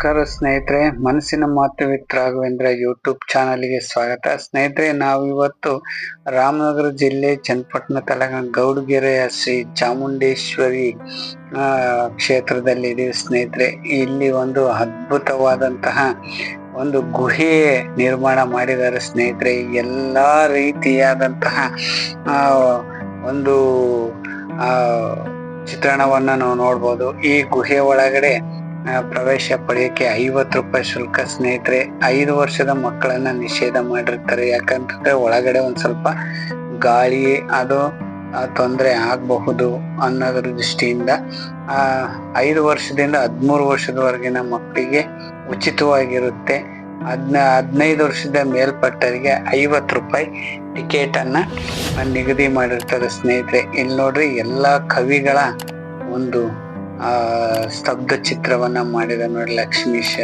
ನಮಸ್ಕಾರ ಸ್ನೇಹಿತರೆ, ಮನಸ್ಸಿನ ಮಾತು ವಿತ್ ರಾಘವೇಂದ್ರ ಯೂಟ್ಯೂಬ್ ಚಾನಲ್ಗೆ ಸ್ವಾಗತ. ಸ್ನೇಹಿತರೆ ನಾವು ಇವತ್ತು ರಾಮನಗರ ಜಿಲ್ಲೆ ಚನ್ನಪಟ್ಟಣ ತಾಲೂಕಿನ ಗೌಡಗೆರೆಯ ಶ್ರೀ ಚಾಮುಂಡೇಶ್ವರಿ ಕ್ಷೇತ್ರದಲ್ಲಿ ಇದೀವಿ ಸ್ನೇಹಿತರೆ. ಇಲ್ಲಿ ಒಂದು ಅದ್ಭುತವಾದಂತಹ ಒಂದು ಗುಹೆ ನಿರ್ಮಾಣ ಮಾಡಿದ್ದಾರೆ ಸ್ನೇಹಿತರೆ. ಎಲ್ಲ ರೀತಿಯಾದಂತಹ ಒಂದು ಚಿತ್ರಣವನ್ನು ನಾವು ನೋಡ್ಬೋದು. ಈ ಗುಹೆ ಒಳಗಡೆ ಪ್ರವೇಶ ಪಡೆಯಕ್ಕೆ ಐವತ್ತು ರೂಪಾಯಿ ಶುಲ್ಕ ಸ್ನೇಹಿತರೆ, ಐದು ವರ್ಷದ ಮಕ್ಕಳನ್ನ ನಿಷೇಧ ಮಾಡಿರ್ತಾರೆ. ಯಾಕಂತಂದ್ರೆ ಒಳಗಡೆ ಒಂದ್ ಸ್ವಲ್ಪ ಗಾಳಿ ಅದು ತೊಂದರೆ ಆಗಬಹುದು ಅನ್ನೋದ್ರ ದೃಷ್ಟಿಯಿಂದ, ಆ ಐದು ವರ್ಷದಿಂದ ಹದಿಮೂರು ವರ್ಷದವರೆಗಿನ ಮಕ್ಕಳಿಗೆ ಉಚಿತವಾಗಿರುತ್ತೆ. ಹದ್ನ, ಹದಿನೈದು ವರ್ಷದ ಮೇಲ್ಪಟ್ಟರಿಗೆ ಐವತ್ತು ರೂಪಾಯಿ ಟಿಕೆಟ್ ಅನ್ನ ನಿಗದಿ ಮಾಡಿರ್ತಾರೆ ಸ್ನೇಹಿತರೆ. ಇಲ್ಲಿ ನೋಡ್ರಿ ಎಲ್ಲಾ ಕವಿಗಳ ಒಂದು ಆ, ಸ್ತಬ್ಧ ಚಿತ್ರವನ್ನ ಮಾಡಿದ ನೋಡಿ ಲಕ್ಷ್ಮೀಶ.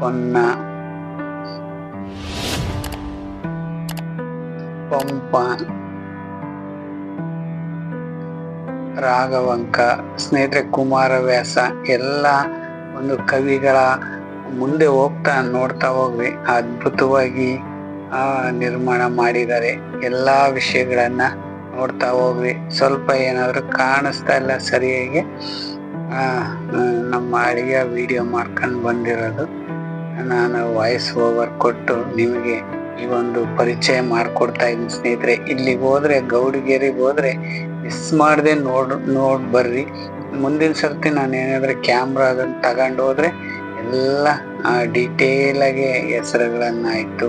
ಪೊನ್ನ. ಪಂಪ. ರಾಘವಂಕ. ಸ್ನೇಹಿತರೆ, ಕುಮಾರವ್ಯಾಸ. ಎಲ್ಲ ಒಂದು ಕವಿಗಳ ಮುಂದೆ ಹೋಗ್ತಾ ನೋಡ್ತಾ ಹೋಗ್ರಿ. ಅದ್ಭುತವಾಗಿ, ಆ, ನಿರ್ಮಾಣ ಮಾಡಿದ್ದಾರೆ. ಎಲ್ಲಾ ವಿಷಯಗಳನ್ನ ನೋಡ್ತಾ ಹೋಗ್ರಿ ಸ್ವಲ್ಪ ಏನಾದ್ರು ಕಾಣಿಸ್ತಾ ಇಲ್ಲ ಸರಿಯಾಗಿ. ನಮ್ಮ ಅಡಿಗೆ ವಿಡಿಯೋ ಮಾಡ್ಕೊಂಡು ಬಂದಿರೋದು. ನಾನು ವಾಯ್ಸ್ ಓವರ್ ಕೊಟ್ಟು ನಿಮಗೆ ಈ ಒಂದು ಪರಿಚಯ ಮಾಡ್ಕೊಡ್ತಾ ಇದ್ದೀನಿ ಸ್ನೇಹಿತರೆ. ಇಲ್ಲಿಗೆ ಹೋದ್ರೆ, ಗೌಡಿಗೇರಿಗೆ ಹೋದ್ರೆ ಮಿಸ್ ಮಾಡದೆ ನೋಡ್ ನೋಡ್ ಬರ್ರಿ. ಮುಂದಿನ ಸರ್ತಿ ನಾನು ಏನಾದ್ರೆ ಕ್ಯಾಮ್ರಾ ಅದನ್ನು ತಗೊಂಡು ಹೋದ್ರೆ ಎಲ್ಲ ಡೀಟೇಲ್ ಆಗಿ ಹೆಸರುಗಳನ್ನ ಇಟ್ಟು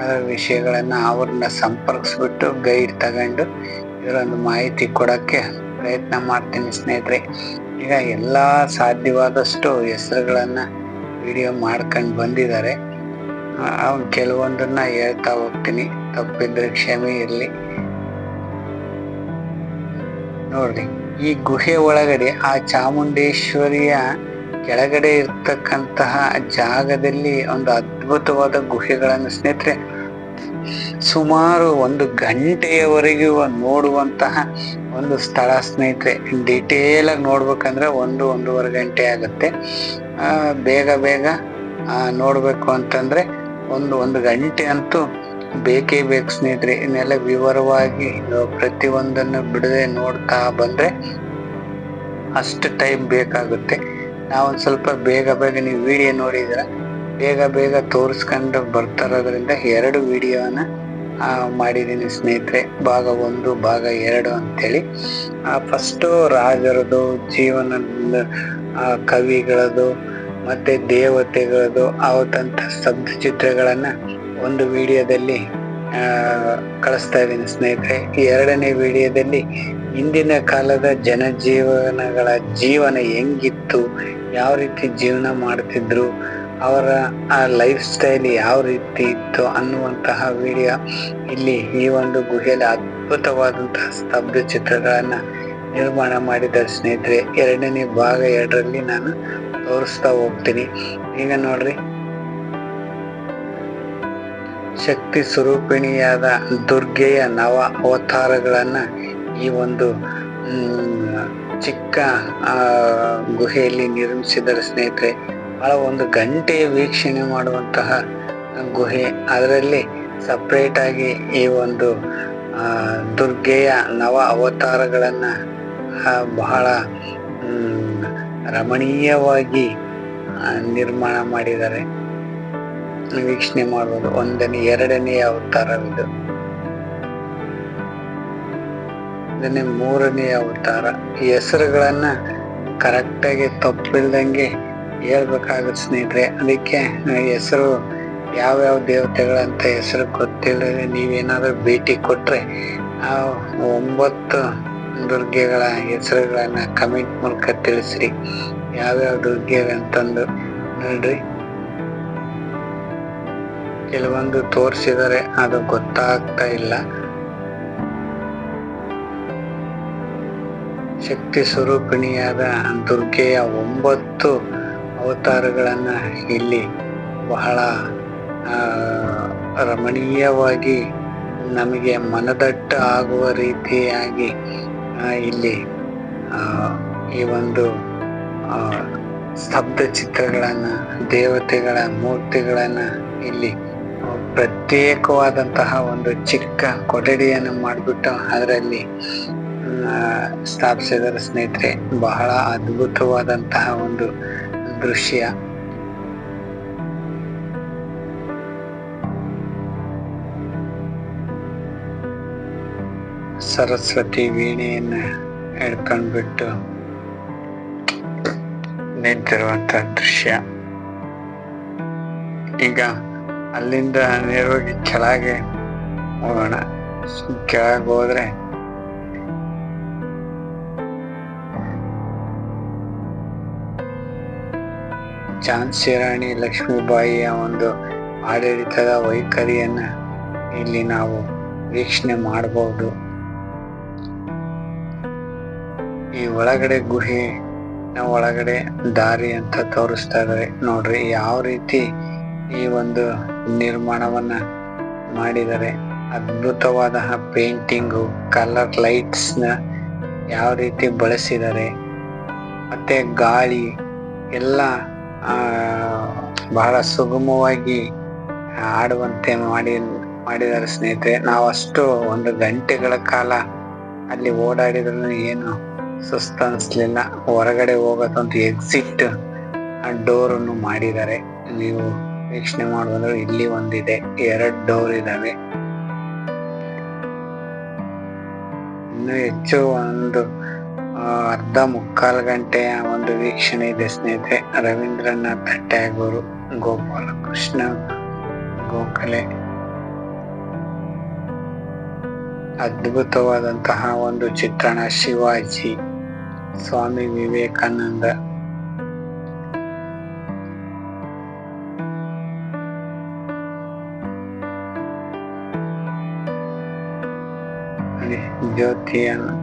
ಅದರ ವಿಷಯಗಳನ್ನ ಅವ್ರನ್ನ ಸಂಪರ್ಕಿಸ್ಬಿಟ್ಟು ಗೈಡ್ ತಗೊಂಡು ಇದರೊಂದು ಮಾಹಿತಿ ಕೊಡಕ್ಕೆ ಪ್ರಯತ್ನ ಮಾಡ್ತೀನಿ ಸ್ನೇಹಿತರೆ. ಈಗ ಎಲ್ಲ ಸಾಧ್ಯವಾದಷ್ಟು ಹೆಸರುಗಳನ್ನ ವಿಡಿಯೋ ಮಾಡ್ಕೊಂಡು ಬಂದಿದ್ದಾರೆ. ಅವ್ನು ಕೆಲವೊಂದನ್ನ ಹೇಳ್ತಾ ಹೋಗ್ತೀನಿ. ತಪ್ಪಿದ್ರೆ ಕ್ಷಮೆ ಇರಲಿ ನೋಡ್ರಿ, ಈ ಗುಹೆ ಒಳಗಡೆ ಆ ಚಾಮುಂಡೇಶ್ವರಿಯ ಕೆಳಗಡೆ ಇರ್ತಕ್ಕಂತಹ ಜಾಗದಲ್ಲಿ ಒಂದು ಅದ್ಭುತವಾದ ಗುಹೆಗಳನ್ನು ಸ್ನೇಹಿತರೆ, ಸುಮಾರು ಒಂದು ಗಂಟೆಯವರೆಗೂ ನೋಡುವಂತಹ ಒಂದು ಸ್ಥಳ ಸ್ನೇಹಿತರೆ. ಡಿಟೇಲ್ ಆಗಿ ನೋಡ್ಬೇಕಂದ್ರೆ ಒಂದು, ಒಂದೂವರೆ ಗಂಟೆ ಆಗುತ್ತೆ. ಬೇಗ ಬೇಗ ನೋಡ್ಬೇಕು ಅಂತಂದ್ರೆ ಒಂದು ಒಂದು ಗಂಟೆ ಅಂತೂ ಬೇಕೇ ಬೇಕು ಸ್ನೇಹಿತರೆ. ಇನ್ನೆಲ್ಲ ವಿವರವಾಗಿ ಪ್ರತಿಯೊಂದನ್ನು ಬಿಡದೆ ನೋಡ್ತಾ ಬಂದ್ರೆ ಅಷ್ಟು ಟೈಮ್ ಬೇಕಾಗುತ್ತೆ. ನಾವೊಂದ್ ಸ್ವಲ್ಪ ಬೇಗ ಬೇಗ ನೀವು ವಿಡಿಯೋ ನೋಡಿದ್ರ ಬೇಗ ಬೇಗ ತೋರಿಸ್ಕೊಂಡು ಬರ್ತಾರೋದ್ರಿಂದ ಎರಡು ವಿಡಿಯೋನ ಮಾಡಿದ್ದೀನಿ ಸ್ನೇಹಿತರೆ. ಭಾಗ ಒಂದು, ಭಾಗ ಎರಡು ಅಂತೇಳಿ. ಫಸ್ಟು ರಾಜರದು, ಜೀವನದ ಕವಿಗಳದು, ಮತ್ತು ದೇವತೆಗಳದು ಆವತ್ತಂಥ ಸ್ತಬ್ಧ ಚಿತ್ರಗಳನ್ನು ಒಂದು ವಿಡಿಯೋದಲ್ಲಿ ಕಳಿಸ್ತಾ ಇದ್ದೀನಿ ಸ್ನೇಹಿತರೆ. ಎರಡನೇ ವಿಡಿಯೋದಲ್ಲಿ ಇಂದಿನ ಕಾಲದ ಜನಜೀವನಗಳ ಜೀವನ ಹೆಂಗಿತ್ತು, ಯಾವ ರೀತಿ ಜೀವನ ಮಾಡ್ತಿದ್ರು, ಅವರ ಆ ಲೈಫ್ ಸ್ಟೈಲ್ ಯಾವ ರೀತಿ ಇತ್ತು ಅನ್ನುವಂತಹ ವಿಡಿಯೋ ಇಲ್ಲಿ ಈ ಒಂದು ಗುಹೆಯಲ್ಲಿ ಅದ್ಭುತವಾದಂತಹ ಸ್ತಬ್ಧ ಚಿತ್ರಗಳನ್ನ ನಿರ್ಮಾಣ ಮಾಡಿದ ಸ್ನೇಹಿತರೆ, ಎರಡನೇ ಭಾಗ ಎರಡರಲ್ಲಿ ನಾನು ತೋರಿಸ್ತಾ ಹೋಗ್ತೀನಿ. ಈಗ ನೋಡ್ರಿ. ಶಕ್ತಿ ಸ್ವರೂಪಿಣಿಯಾದ ದುರ್ಗೆಯ ನವ ಅವತಾರಗಳನ್ನ ಈ ಒಂದು ಚಿಕ್ಕ ಗುಹೆಯಲ್ಲಿ ನಿರ್ಮಿಸಿದ್ದಾರೆ ಸ್ನೇಹಿತರೆ. ಬಹಳ ಒಂದು ಗಂಟೆ ವೀಕ್ಷಣೆ ಮಾಡುವಂತಹ ಗುಹೆ. ಅದರಲ್ಲಿ ಸಪ್ರೇಟ್ ಆಗಿ ಈ ಒಂದು ದುರ್ಗೆಯ ನವ ಅವತಾರಗಳನ್ನ ಬಹಳ ರಮಣೀಯವಾಗಿ ನಿರ್ಮಾಣ ಮಾಡಿದ್ದಾರೆ. ವೀಕ್ಷಣೆ ಮಾಡುವುದು ಒಂದನೇ, ಎರಡನೇ ಅವತಾರವಿದು. ಇದನ್ನೇ ಮೂರನೇ ಅವತಾರ. ಈ ಹೆಸರುಗಳನ್ನ ಕರೆಕ್ಟಾಗಿ ತಪ್ಪಿಲ್ದಂಗೆ ಹೇಳ್ಬೇಕಾಗುತ್ತೆ ಸ್ನೇಹಿತರೆ. ಅದಕ್ಕೆ ಹೆಸರು ಯಾವ್ಯಾವ ದೇವತೆಗಳಂತ ಹೆಸರು ಗೊತ್ತಿಲ್ಲದೆ ನೀವೇನಾದ್ರೂ ಭೇಟಿ ಕೊಟ್ರೆ ಆ ಒಂಬತ್ತು ದುರ್ಗೆಗಳ ಹೆಸರುಗಳನ್ನ ಕಮೆಂಟ್ ಮೂಲಕ ತಿಳಿಸ್ರಿ. ಯಾವ್ಯಾವ ದುರ್ಗೆ ಅಂತಂದು ನೋಡ್ರಿ. ಕೆಲವೊಂದು ತೋರಿಸಿದರೆ, ಅದು ಗೊತ್ತಾಗ್ತಾ ಇಲ್ಲ. ಶಕ್ತಿ ಸ್ವರೂಪಿಣಿಯಾದ ದುರ್ಗೆಯ ಒಂಬತ್ತು ಅವತಾರಗಳನ್ನು ಇಲ್ಲಿ ಬಹಳ ರಮಣೀಯವಾಗಿ ನಮಗೆ ಮನದಟ್ಟ ಆಗುವ ರೀತಿಯಾಗಿ ಇಲ್ಲಿ ಈ ಒಂದು ಸ್ತಬ್ಧ ಚಿತ್ರಗಳನ್ನು, ದೇವತೆಗಳ ಮೂರ್ತಿಗಳನ್ನು ಇಲ್ಲಿ ಪ್ರತ್ಯೇಕವಾದಂತಹ ಒಂದು ಚಿಕ್ಕ ಕೊಠಡಿಯನ್ನು ಮಾಡಿಬಿಟ್ಟು ಅದರಲ್ಲಿ ಸ್ಥಾಪಿಸಿದರ ಸ್ನೇಹಿತರೆ, ಬಹಳ ಅದ್ಭುತವಾದಂತಹ ಒಂದು ದೃಶ್ಯ. ಸರಸ್ವತಿ ವೀಣೆಯನ್ನ ಹಿಡ್ಕೊಂಡ್ಬಿಟ್ಟು ನಿಂತಿರುವಂತ ದೃಶ್ಯ. ಈಗ ಅಲ್ಲಿಂದ ನೇರವಾಗಿ ಕೆಳಗೆ ಹೋಗೋಣ. ಕೆಳಗೆ ಹೋದ್ರೆ ಝಾನ್ಸಿ ರಾಣಿ ಲಕ್ಷ್ಮೀಬಾಯಿಯ ಒಂದು ಆಡಳಿತದ ವೈಖರಿಯನ್ನ ಇಲ್ಲಿ ನಾವು ವೀಕ್ಷಣೆ ಮಾಡಬಹುದು. ಈ ಒಳಗಡೆ ಗುಹೆ ಒಳಗಡೆ ದಾರಿ ಅಂತ ತೋರಿಸ್ತಾ ಇದ್ದಾರೆ ನೋಡ್ರಿ ಯಾವ ರೀತಿ ಈ ಒಂದು ನಿರ್ಮಾಣವನ್ನ ಮಾಡಿದ್ದಾರೆ. ಅದ್ಭುತವಾದ ಪೇಂಟಿಂಗು, ಕಲರ್ ಲೈಟ್ಸ್ನ ಯಾವ ರೀತಿ ಬಳಸಿದ್ದಾರೆ. ಮತ್ತೆ ಗಾಳಿ, ಎಲ್ಲ ಬಹಳ ಸುಗಮವಾಗಿ ಆಡುವಂತೆ ಮಾಡಿ, ಮಾಡಿದ್ದಾರೆ ಸ್ನೇಹಿತರೆ. ನಾವು ಅಷ್ಟು ಒಂದು ಗಂಟೆಗಳ ಕಾಲ ಅಲ್ಲಿ ಓಡಾಡಿದ್ರು ಏನು ಸುಸ್ತ ಅನಿಸ್ಲಿಲ್ಲ ಹೊರಗಡೆ ಹೋಗೋದಂತ ಎಕ್ಸಿಟ್ ಡೋರ್ ಅನ್ನು ಮಾಡಿದ್ದಾರೆ. ನೀವು ವೀಕ್ಷಣೆ ಮಾಡುವಂದ್ರೆ ಇಲ್ಲಿ ಒಂದಿದೆ. ಎರಡು ಡೋರ್ ಇದಾವೆ ಇನ್ನು ಹೆಚ್ಚು ಒಂದು ಅರ್ಧ ಮುಕ್ಕಾಲು ಗಂಟೆಯ ಒಂದು ವೀಕ್ಷಣೆ ಇದೆ ಸ್ನೇಹಿತರೆ. ರವೀಂದ್ರನಾಥ್ ಟ್ಯಾಗೂರು, ಗೋಪಾಲಕೃಷ್ಣ, ಗೋಖಲೆ. ಅದ್ಭುತವಾದಂತಹ ಒಂದು ಚಿತ್ರಣ ಶಿವಾಜಿ, ಸ್ವಾಮಿ ವಿವೇಕಾನಂದ. ಜ್ಯೋತಿಯನ್ನು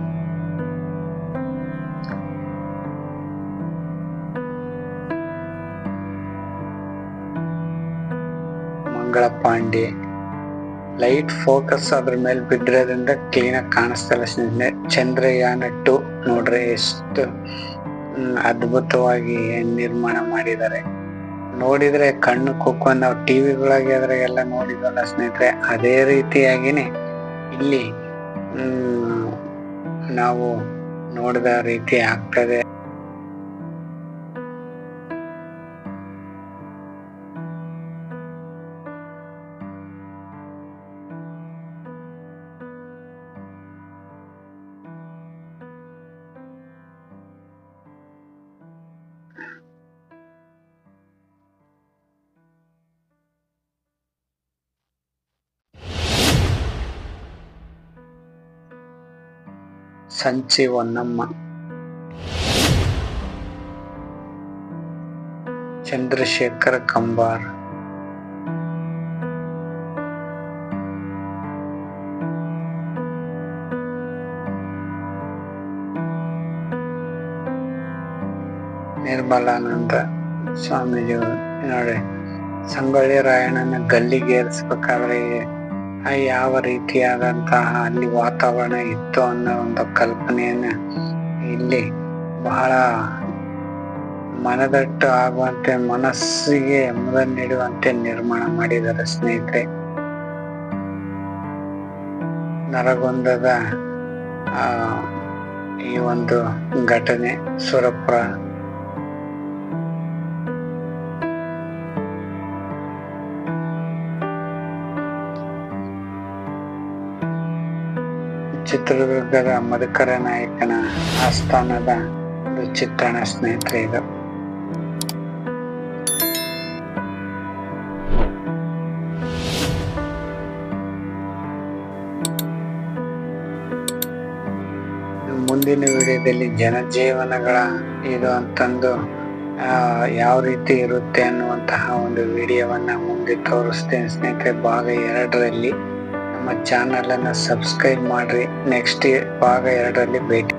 ಮಂಗಳ ಪಾಂಡೆ ಲೈಟ್ ಫೋಕಸ್ ಅದ್ರ ಮೇಲೆ ಬಿದ್ದಿರೋದ್ರಿಂದ ಕ್ಲೀನಾಗಿ ಕಾಣಿಸ್ತಲ್ಲ ಸ್ನೇಹಿತರೆ ಚಂದ್ರಯಾನ ಟು ನೋಡ್ರಿ ಎಷ್ಟು ಅದ್ಭುತವಾಗಿ ನಿರ್ಮಾಣ ಮಾಡಿದ್ದಾರೆ. ನೋಡಿದ್ರೆ ಕಣ್ಣು ಕುಕ್ಕು ನಾವು ಟಿವಿಗಳಾಗಿ ಎಲ್ಲ ನೋಡಿದ್ವಲ್ಲ ಸ್ನೇಹಿತರೆ, ಅದೇ ರೀತಿಯಾಗಿನೇ ಇಲ್ಲಿ ನಾವು ನೋಡಿದ ರೀತಿ ಆಗ್ತದೆ ಸಂಚಿ ಹೊನ್ನಮ್ಮ ಚಂದ್ರಶೇಖರ ಕಂಬಾರ್. ನಿರ್ಮಲಾನಂದ ಸ್ವಾಮೀಜಿ ನೋಡಿ ಸಂಗೊಳ್ಳಿ ರಾಯಣ್ಣನ ಗಲ್ಲಿಗೇರಿಸ್ಬೇಕಾದ್ರೆ ಯಾವ ರೀತಿಯಾದಂತಹ ಅಲ್ಲಿ ವಾತಾವರಣ ಇತ್ತು ಅನ್ನೋ ಒಂದು ಕಲ್ಪನೆಯನ್ನ ಇಲ್ಲಿ ಬಹಳ ಮನದಟ್ಟು ಆಗುವಂತೆ ಮನಸ್ಸಿಗೆ ಮುದ ನೀಡುವಂತೆ ನಿರ್ಮಾಣ ಮಾಡಿದ್ದಾರೆ ಸ್ನೇಹಿತರೆ. ನರಗೊಂದದ ಈ ಒಂದು ಘಟನೆ, ಸುರಪುರ ಚಿತ್ರದುರ್ಗದ ಮಧುಕರ ನಾಯಕನ ಆಸ್ಥಾನದ ಒಂದು ಚಿತ್ರಣ ಸ್ನೇಹಿತರೆ ಇದು. ಮುಂದಿನ ವಿಡಿಯೋದಲ್ಲಿ ಜನಜೀವನಗಳ ಇದು ಅಂತಂದು ಯಾವ ರೀತಿ ಇರುತ್ತೆ ಅನ್ನುವಂತಹ ಒಂದು ವಿಡಿಯೋವನ್ನ ಮುಂದೆ ತೋರಿಸ್ತೇನೆ ಸ್ನೇಹಿತರೆ. ಭಾಗ ಎರಡರಲ್ಲಿ ನಮ್ಮ ಅನ್ನ ಸಬ್ಸ್ಕ್ರೈಬ್ ಮಾಡ್ರಿ. ನೆಕ್ಸ್ಟ್ ಭಾಗ ಎರಡರಲ್ಲಿ ಭೇಟಿ